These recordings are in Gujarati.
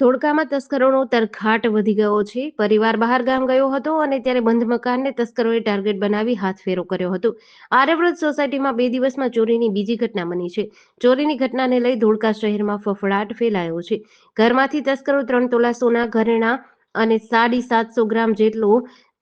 ધોળકામાં તસ્કરોનો તરખાટ વધી ગયો છે. પરિવાર બહાર ગામ ગયો હતો અને ત્યારે બંધ મકાનને તસ્કરોએ ટાર્ગેટ બનાવી હાથફેરો કર્યો હતો. આર્યવ્રત સોસાયટીમાં બે દિવસમાં ચોરીની બીજી ઘટના બની છે. ચોરીની ઘટનાને લઈ ધોળકા શહેરમાં ફફડાટ ફેલાયો છે. ઘરમાંથી તસ્કરો ત્રણ તોલા સોના ઘરેણા અને સાડી સાતસો ગ્રામ જેટલો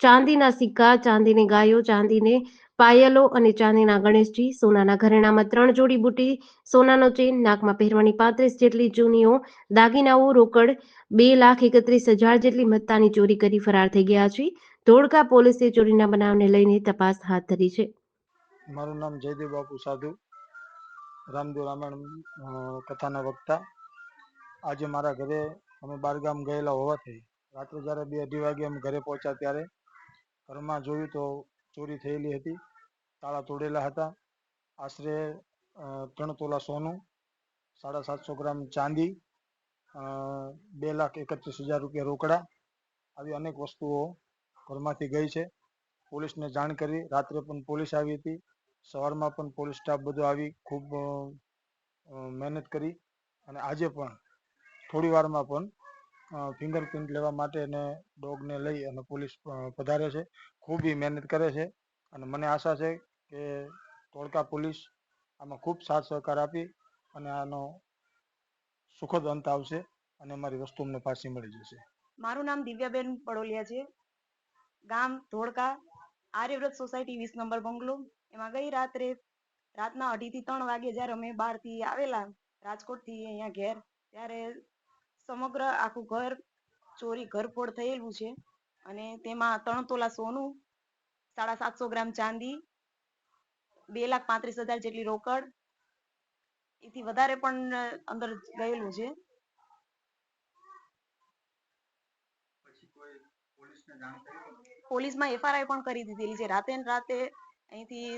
ચાંદીના સિક્કા, ચાંદીની ગાયો, ચાંદીને પાયલો અને ચાંદીના ગણેશજી, સોનાના ઘરેણામાં ત્રણ જોડી બુટી, સોનાનો ચેન, નાકમાં પહેરવાની પાંત્રીસ જેટલી જૂનીઓ દાગીનાઓ, રોકડ બે લાખ એકત્રીસ હજાર જેટલી મત્તાની ચોરી કરી ફરાર થઈ ગયા છે. ધોળકા પોલીસે ચોરીના બનાવને લઈને તપાસ હાથ ધરી છે. મારું નામ જયદેવ બાપુ સાધુ, રામદેવ રામાયણ કથાના વક્તા. આજે મારા ઘરે અમે બારગામ ગયેલા હોવાથી રાત્રે જ્યારે બે અઢી વાગે અમે ઘરે પહોંચ્યા ત્યારે ઘરમાં જોયું તો ચોરી થયેલી હતી. તાળા તોડેલા હતા. આશરે ત્રણ તોલા સોનું, સાડા સાતસો ગ્રામ ચાંદી બે લાખ એકત્રીસ હજાર રૂપિયા રોકડા આવી અનેક વસ્તુઓ ઘરમાંથી ગઈ છે. પોલીસને જાણ કરી. રાત્રે પણ પોલીસ આવી હતી. સવારમાં પણ પોલીસ સ્ટાફ બધો આવી ખૂબ મહેનત કરી અને આજે પણ થોડી વારમાં પણ ફિંગરપ્રિન્ટ લેવા માટે અને ડોગને લઈ અને પોલીસ પધારે છે. ખૂબ ઈ મહેનત કરે છે અને મને આશા છે કે ધોળકા પોલીસ આમાં ખૂબ સાથ સહકાર આપી અને આનો સુખદ અંત આવશે અને અમારી વસ્તુ અમને પાછી મળી જશે. મારું નામ દિવ્યાબેન પડોલિયા છે. ગામ ધોળકા, આર્યવ્રત સોસાયટી વીસ નંબર બંગલો. એમાં ગઈ રાત્રે રાતના અઢી થી ત્રણ વાગે જ્યારે અમે બહારથી આવેલા રાજકોટથી અહીંયા ઘેર, ત્યારે સમગ્ર આખું ઘર ચોરી ઘરફોડ થયેલું છે અને તેમાં ત્રણ તોલા સોનું સાડા સાતસો ગ્રામ ચાંદી બે લાખ પાંત્રીસ હજાર જેટલી રોકડ એથી વધારે પણ અંદર ગયેલું છે. પોલીસમાં એફઆરઆઈ પણ કરી દીધેલી છે. રાતે ને રાતે અહીંથી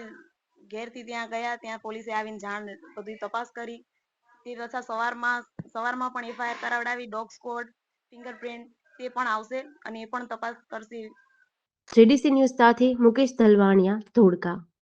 ઘેરથી ત્યાં ગયા ત્યાં પોલીસે આવીને જાણ બધી તપાસ કરી. તે પાછા સવારમાં સવારમાં પણ એફઆઈઆર કરાવડાવી ડોગ સ્કોડ ફિંગરપ્રિન્ટ તે પણ આવશે અને એ પણ તપાસ કરશે. જેડીસી ન્યૂઝ સાથે મુકેશ ધલવાણિયા ધોળકા.